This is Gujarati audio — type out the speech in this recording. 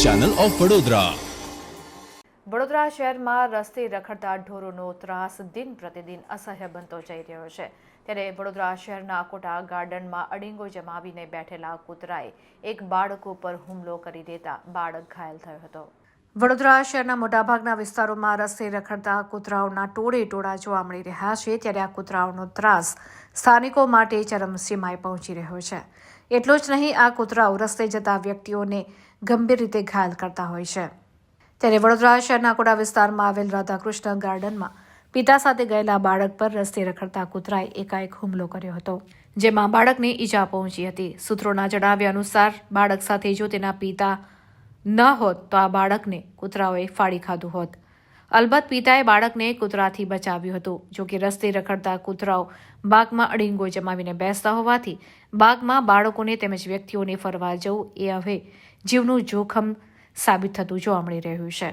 ચેનલ ઓફ વડોદરા વડોદરા શહેરમાં રસ્તે રખડતા ઢોરોનો ત્રાસ દિન પ્રતિદિન અસહ્ય બનતો જઈ રહ્યો છે. ત્યારે વડોદરા શહેરના કોટા ગાર્ડનમાં અડીંગો જમાવીને બેઠેલા કૂતરાએ એક બાળક ઉપર હુમલો કરી દેતા બાળક ઘાયલ થયો હતો. વડોદરા શહેરના મોટાભાગના વિસ્તારોમાં રસ્તે રખડતા કૂતરાઓના ટોળે ટોળા જોવા મળી રહ્યા છે, ત્યારે આ કૂતરાઓનો ત્રાસ સ્થાનિકો માટે ચરમસીમાએ પહોંચી રહ્યો છે. એટલું જ નહીં, આ કૂતરાઓ રસ્તે જતા વ્યક્તિઓને ગંભીર રીતે ઘાયલ કરતા હોય છે. ત્યારે વડોદરા શહેરના કોડા વિસ્તારમાં આવેલ રાધાકૃષ્ણ ગાર્ડનમાં પિતા સાથે ગયેલા બાળક પર રસ્તે રખડતા કૂતરાએ એકાએક હુમલો કર્યો હતો, જેમાં બાળકને ઈજા પહોંચી હતી. સૂત્રોના જણાવ્યા અનુસાર, બાળક સાથે જો તેના પિતા ન હોત તો આ બાળકને કૂતરાઓએ ફાડી ખાધું હોત. અલબત્ત પિતાએ બાળકને કૂતરાથી બચાવ્યું હતું. જો કે રસ્તે રખડતા કૂતરાઓ બાગમાં અડીંગો જમાવીને બેસતા હોવાથી બાગમાં બાળકોને તેમજ વ્યક્તિઓને ફરવા જવું એ હવે જીવનું જોખમ સાબિત થતું જોવા મળી રહ્યું છે.